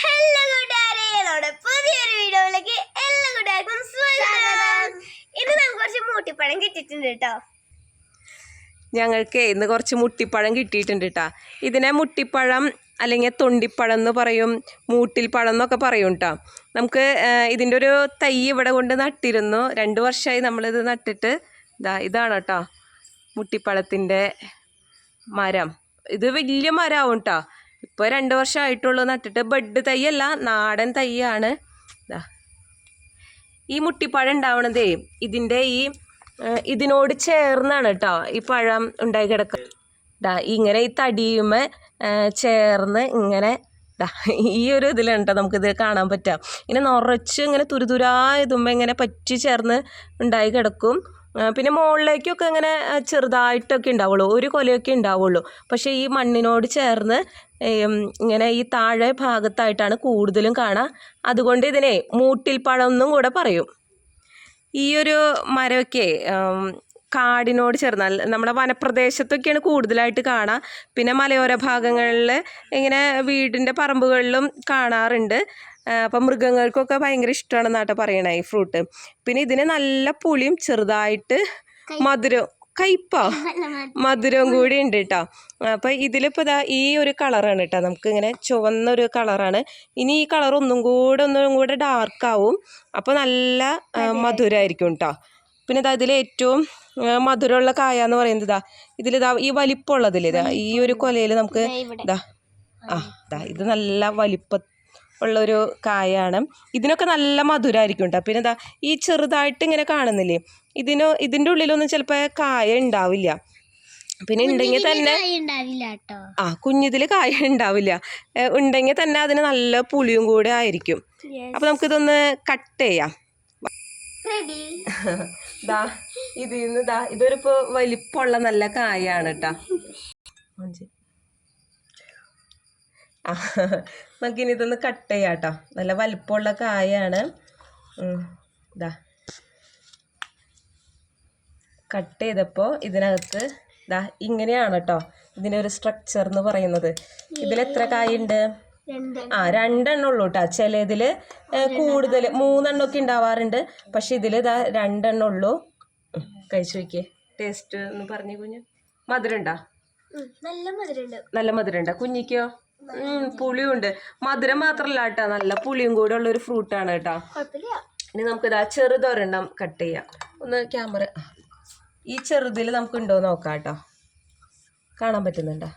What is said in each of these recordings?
Hello കൂട്ടുകാരെ. പുതിയൊരു വീഡിയോയിലേക്ക് എല്ലാ കൂട്ടുകാർക്കും സ്വാഗതം. ഇന്ന് നമുക്ക് കുറച്ച് മൂട്ടിപ്പഴം കിട്ടിയിട്ടുണ്ട് കേട്ടോ. ഞങ്ങൾക്ക് ഇന്ന് കുറച്ച് മുട്ടിപ്പഴം കിട്ടിയിട്ടുണ്ട് കേട്ടാ. ഇതിനെ മുട്ടിപ്പഴം അല്ലെങ്കിൽ തൊണ്ടിപ്പഴം എന്ന് പറയും മൂട്ടിൽ പഴം എന്നൊക്കെ പറയും കേട്ടോ. നമുക്ക് ഇതിന്റെ ഒരു തൈ ഇവിടെ കൊണ്ട് നട്ടിരുന്നു. രണ്ട് വർഷമായി നമ്മളിത് നട്ടിട്ട്. ഇതാ ഇതാണ് കേട്ടോ മുട്ടിപ്പഴത്തിന്റെ മരം. ഇത് വലിയ മരമാവും കേട്ടോ. ഇപ്പോൾ രണ്ട് വർഷമായിട്ടുള്ളൂ നട്ടിട്ട്. ബഡ് തൈയല്ല നാടൻ തൈയാണ്. ഈ മുട്ടിപ്പഴം ഉണ്ടാവണതേ ഇതിന്റെ ഈ ഇതിനോട് ചേർന്നാണ് കേട്ടോ ഈ പഴം ഉണ്ടായി കിടക്കുക ദാ ഇങ്ങനെ ഈ തടിയുമേ ചേർന്ന് ഇങ്ങനെ ഈ ഒരു ഇതിലാണ് കേട്ടോ നമുക്കിത് കാണാൻ പറ്റുക ഇങ്ങനെ നിറച്ച് ഇങ്ങനെ തുരുതുരാ ഇതുമ്പോൾ ഇങ്ങനെ പറ്റി ചേർന്ന് ഉണ്ടായി കിടക്കും. പിന്നെ മുകളിലേക്കൊക്കെ ഇങ്ങനെ ചെറുതായിട്ടൊക്കെ ഉണ്ടാവുള്ളൂ. ഒരു കൊലയൊക്കെ ഉണ്ടാവുള്ളൂ. പക്ഷേ ഈ മണ്ണിനോട് ചേർന്ന് ഇങ്ങനെ ഈ താഴെ ഭാഗത്തായിട്ടാണ് കൂടുതലും കാണുക അതുകൊണ്ട് ഇതിനെ മൂട്ടിൽ പഴം എന്നും കൂടെ പറയും. ഈ ഒരു മരമൊക്കെ കാടിനോട് ചേർന്നാൽ നമ്മുടെ വനപ്രദേശത്തൊക്കെയാണ് കൂടുതലായിട്ട് കാണാം. പിന്നെ മലയോര ഭാഗങ്ങളിൽ ഇങ്ങനെ വീടിന്റെ പറമ്പുകളിലും കാണാറുണ്ട്. അപ്പം മൃഗങ്ങൾക്കൊക്കെ ഭയങ്കര ഇഷ്ടമാണെന്നാട്ടോ പറയണേ ഈ ഫ്രൂട്ട്. പിന്നെ ഇതിന് നല്ല പുളിയും ചെറുതായിട്ട് മധുരം കയ്പാ മധുരവും. കൂടി ഉണ്ട് കേട്ടോ അപ്പം ഇതിലിപ്പോൾ ഇതാ ഈ ഒരു കളറാണ് കേട്ടോ നമുക്ക് ഇങ്ങനെ ചുവന്നൊരു കളറാണ്. ഇനി ഈ കളർ ഒന്നും കൂടെ ഒന്നും കൂടെ ഡാർക്കാവും. അപ്പോൾ നല്ല മധുരമായിരിക്കും കേട്ടോ പിന്നെ ഇതാ ഇതിൽ ഏറ്റവും മധുരമുള്ള കായ എന്ന് പറയുന്നത് ഇതാ ഇതിലിതാ ഈ വലിപ്പമുള്ളതിൽ ഇതാ ഈ ഒരു കൊലയിൽ നമുക്ക് ഇതാ ആ ഇതാ ഇത് നല്ല വലിപ്പ ഉള്ളൊരു കായാണ്. ഇതിനൊക്കെ നല്ല മധുരമായിരിക്കും കേട്ടോ പിന്നെ ഇതാ ഈ ചെറുതായിട്ട് ഇങ്ങനെ കാണുന്നില്ലേ ഇതിന് ഇതിന്റെ ഉള്ളിലൊന്നും ചിലപ്പോൾ കായ ഉണ്ടാവില്ല പിന്നെ ഉണ്ടെങ്കിൽ തന്നെ ആ കുഞ്ഞിതിൽ കായ ഉണ്ടാവില്ല ഉണ്ടെങ്കിൽ തന്നെ അതിന് നല്ല പുളിയും കൂടെ ആയിരിക്കും. അപ്പം നമുക്കിതൊന്ന് കട്ട് ചെയ്യാം. ദാ ഇത് ഇന്ന് ദാ ഇതൊരു വലിപ്പമുള്ള നല്ല കായാണ് കേട്ടോ നമുക്കിനി ഇതൊന്ന് കട്ട് ചെയ്യാം കേട്ടോ നല്ല വലിപ്പമുള്ള കായാണ്. ഇതാ കട്ട് ചെയ്തപ്പോൾ ഇതിനകത്ത് ദാ ഇങ്ങനെയാണ് കേട്ടോ ഇതിന്റെ ഒരു സ്ട്രക്ചർ എന്ന് പറയുന്നത്. ഇതിൽ എത്ര കായുണ്ട്? ആ രണ്ടെണ്ണം ഉള്ളൂ കേട്ടോ ചിലതിൽ കൂടുതൽ മൂന്നെണ്ണമൊക്കെ ഉണ്ടാവാറുണ്ട് പക്ഷെ ഇതിൽ ഇതാ രണ്ടെണ്ണം ഉള്ളൂ. കഴിച്ചു നോക്കിയേ. ടേസ്റ്റ് എന്ന് പറഞ്ഞു കുഞ്ഞ്. മധുരണ്ടാ? ഉണ്ടോ നല്ല മധുരമുണ്ട് നല്ല മധുരം ഉണ്ടോ കുഞ്ഞിക്കോ ഉം, പുളിയുണ്ട്. മധുരം മാത്രല്ല കേട്ടോ നല്ല പുളിയും കൂടെ ഉള്ള ഒരു ഫ്രൂട്ടാണ് കേട്ടോ ഇനി നമുക്ക് ഇതാ ചെറുതൊരെണ്ണം കട്ട് ചെയ്യാം. ഒന്ന് ക്യാമറ ഈ ചെറുതിൽ നമുക്ക് ഉണ്ടോ നോക്കാം കേട്ടോ കാണാൻ പറ്റുന്നുണ്ടോ?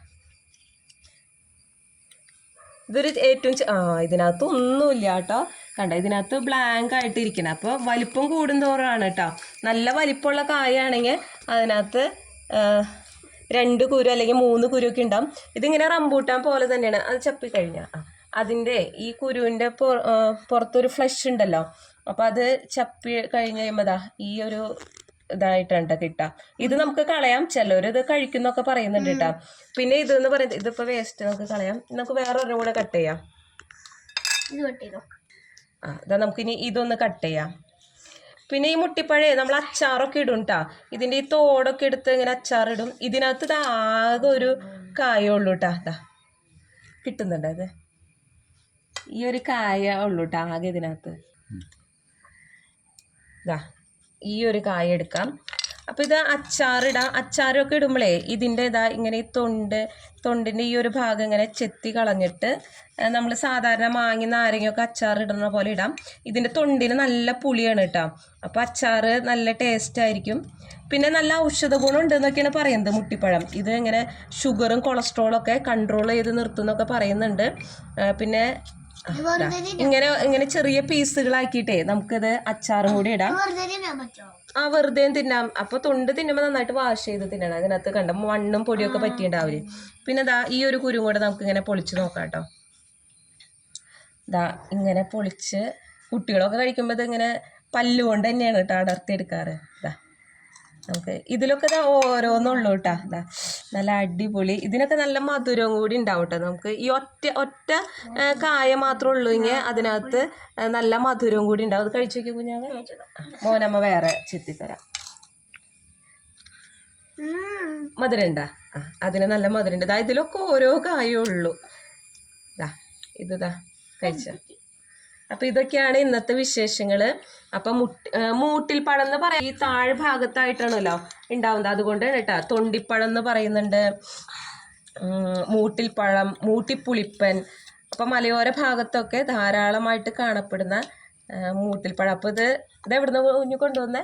ഇതൊരു ഏറ്റവും ആ ഇതിനകത്ത് ഒന്നുമില്ല കേട്ടോ. കണ്ട ഇതിനകത്ത് ബ്ലാങ്ക് ആയിട്ട് ഇരിക്കണം അപ്പോൾ വലിപ്പം കൂടുന്തോറാണ് കേട്ടോ. നല്ല വലിപ്പമുള്ള കായാണെങ്കിൽ അതിനകത്ത് രണ്ട് കുരു അല്ലെങ്കിൽ മൂന്ന് കുരു ഒക്കെ ഉണ്ടാവും. ഇതിങ്ങനെ റംബൂട്ടാൻ പോലെ തന്നെയാണ്. അത് ചപ്പി കഴിഞ്ഞാൽ അതിന്റെ ഈ കുരുവിന്റെ പുറത്തൊരു ഫ്ലഷ് ഉണ്ടല്ലോ. അപ്പോൾ അത് ചപ്പി കഴിഞ്ഞ് കഴിയുമ്പോൾ ഈ ഒരു ഇതായിട്ടാണ് ട്ടോ കിട്ടുക. ഇത് നമുക്ക് കളയാം. ചിലർ ഇത് കഴിക്കുന്നൊക്കെ പറയുന്നുണ്ട് കേട്ടോ. പിന്നെ ഇത് എന്ന് പറയുന്നത് ഇതിപ്പോ വേസ്റ്റ് നമുക്ക് കളയാം. നമുക്ക് വേറെ ഒരെണ്ണം കൂടെ കട്ട് ചെയ്യാം. ആ ഇതാ നമുക്കിനി ഇതൊന്ന് കട്ട് ചെയ്യാം. പിന്നെ ഈ മുട്ടിപ്പഴേ നമ്മൾ അച്ചാറൊക്കെ ഇടും കേട്ടോ. ഇതിന്റെ ഈ തോടൊക്കെ എടുത്ത് ഇങ്ങനെ അച്ചാറിടും ഇതിനകത്ത് ഇത് ആകെ ഒരു കായുള്ളൂ കേട്ടോ. കിട്ടുന്നുണ്ട് കിട്ടുന്നുണ്ടോ ഇത്? ഈ ഒരു കായ ഉള്ളൂ കേട്ടോ ആകെ ഇതിനകത്ത്. ഇതാ ഈ ഒരു കായ എടുക്കാം. അപ്പോൾ ഇത് അച്ചാറിടാം അച്ചാറൊക്കെ ഇടുമ്പോഴേ ഇതിന്റെ ഇതാ ഇങ്ങനെ ഈ തൊണ്ട് തൊണ്ടിന്റെ ഈ ഒരു ഭാഗം ഇങ്ങനെ ചെത്തി കളഞ്ഞിട്ട് നമ്മൾ സാധാരണ മാങ്ങി നാരങ്ങയൊക്കെ അച്ചാറിടുന്ന പോലെ ഇടാം. ഇതിന്റെ തൊണ്ടിന് നല്ല പുളിയാണ് കേട്ടോ അപ്പോൾ അച്ചാറ് നല്ല ടേസ്റ്റ് ആയിരിക്കും. പിന്നെ നല്ല ഔഷധ ഗുണം ഉണ്ട് എന്നൊക്കെയാണ് പറയുന്നത് മുട്ടിപ്പഴം. ഇത് ഇങ്ങനെ ഷുഗറും കൊളസ്ട്രോളും ഒക്കെ കൺട്രോൾ ചെയ്ത് നിർത്തുന്നൊക്കെ പറയുന്നുണ്ട്. പിന്നെ ഇങ്ങനെ ഇങ്ങനെ ചെറിയ പീസുകളാക്കിയിട്ടേ നമുക്കിത് അച്ചാറും കൂടി ഇടാം. ആ വെറുതെ തിന്നാം. അപ്പൊ തൊണ്ട് തിന്നുമ്പോൾ നന്നായിട്ട് വാഷ് ചെയ്ത് തിന്നണം. അതിനകത്ത് കണ്ട മണ്ണും പൊടിയൊക്കെ പറ്റിയിട്ടുണ്ടാവില്ലേ പിന്നെ ദാ ഈ ഒരു കുരും കൂടെ നമുക്ക് ഇങ്ങനെ പൊളിച്ച് നോക്കാം കേട്ടോ. ദാ ഇങ്ങനെ പൊളിച്ച് കുട്ടികളൊക്കെ കഴിക്കുമ്പോൾ ഇങ്ങനെ പല്ലുകൊണ്ട് തന്നെയാണ് കേട്ടോ അടർത്തി എടുക്കാറ്. ദാ. നമുക്ക് ഇതിലൊക്കെ ഓരോന്നുള്ളൂ കേട്ടോ നല്ല അടിപൊളി. ഇതിനൊക്കെ നല്ല മധുരവും കൂടി ഉണ്ടാവും കേട്ടോ നമുക്ക് ഈ ഒറ്റ ഒറ്റ കായ മാത്രമേ ഉള്ളൂ ഇങ്ങനെ അതിനകത്ത് നല്ല മധുരവും കൂടി ഉണ്ടാവും അത് കഴിച്ചു നോക്കി കുഞ്ഞാവേ. മോനമ്മ വേറെ ചെത്തിത്തരാം. മധുരം ഉണ്ടാ ആ അതിന് നല്ല മധുരം ഉണ്ട് ദാ ഇതിലൊക്കെ ഓരോ കായേ ഉള്ളൂ ദാ ഇത് ദാ കഴിച്ചോ? അപ്പൊ ഇതൊക്കെയാണ് ഇന്നത്തെ വിശേഷങ്ങൾ. അപ്പൊ മുട്ട് മൂട്ടിൽ പഴം എന്ന് പറയാം ഈ താഴ് ഭാഗത്തായിട്ടാണല്ലോ ഉണ്ടാവുന്നത് അതുകൊണ്ടാണ് കേട്ടോ തൊണ്ടിപ്പഴം എന്ന് പറയുന്നുണ്ട്. മൂട്ടിൽ പഴം മൂട്ടിപ്പുളിപ്പൻ അപ്പൊ മലയോര ഭാഗത്തൊക്കെ ധാരാളമായിട്ട് കാണപ്പെടുന്ന മൂട്ടിൽ പഴം. അപ്പൊ ഇത് ഇത് എവിടുന്ന് കുഞ്ഞു കൊണ്ടുവന്നേ?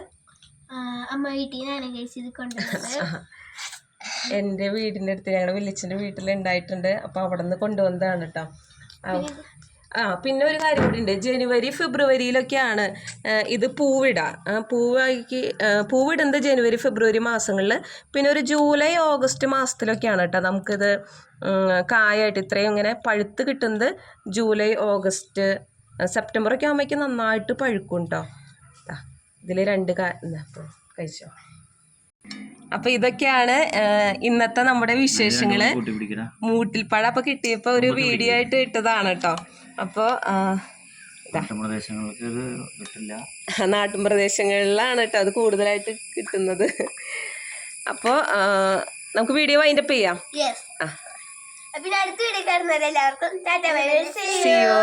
അമ്മ വീട്ടിൽ നിന്നാണ് കഴിച്ചത് കൊണ്ടുവന്നത്. എന്റെ വീടിന്റെ അടുത്ത് ഞങ്ങളുടെ വില്ലിച്ചിന്റെ വീട്ടിൽ ഉണ്ടായിട്ടുണ്ട് അപ്പോൾ അവിടെ നിന്ന് കൊണ്ടുവന്നതാണ് കേട്ടോ ആ. പിന്നെ ഒരു കാര്യം കൂടി ഉണ്ട്. ജനുവരി ഫെബ്രുവരിയിലൊക്കെയാണ് ഇത് പൂവിട. പൂവാക്കി പൂവിടുന്നത് ജനുവരി ഫെബ്രുവരി മാസങ്ങളിൽ. പിന്നെ ഒരു ജൂലൈ ഓഗസ്റ്റ് മാസത്തിലൊക്കെയാണ് കേട്ടോ നമുക്കിത് കായായിട്ട് ഇത്രയും ഇങ്ങനെ പഴുത്ത് കിട്ടുന്നത്. ജൂലൈ ഓഗസ്റ്റ് സെപ്റ്റംബറൊക്കെ ആകുമ്പോഴേക്കും നന്നായിട്ട് പഴുക്കും കേട്ടോ. ഇതിൽ രണ്ട് കാ കഴിച്ചോ. അപ്പൊ ഇതൊക്കെയാണ് ഇന്നത്തെ നമ്മുടെ വിശേഷങ്ങൾ. മൂട്ടിൽപ്പഴ അപ്പൊ കിട്ടിയപ്പോ ഒരു വീഡിയോ ആയിട്ട് ഇട്ടതാണ് കേട്ടോ. അപ്പോ നാട്ടുപ്രദേശങ്ങളിലാണ് കേട്ടോ അത് കൂടുതലായിട്ട് കിട്ടുന്നത്. അപ്പോൾ നമുക്ക് വീഡിയോ വൈൻഡപ്പ് ചെയ്യാം. ആ. പിന്നെ അടുത്ത വീഡിയോ കാണുന്നത് എല്ലാവർക്കും ടാറ്റ ബൈ സീ you.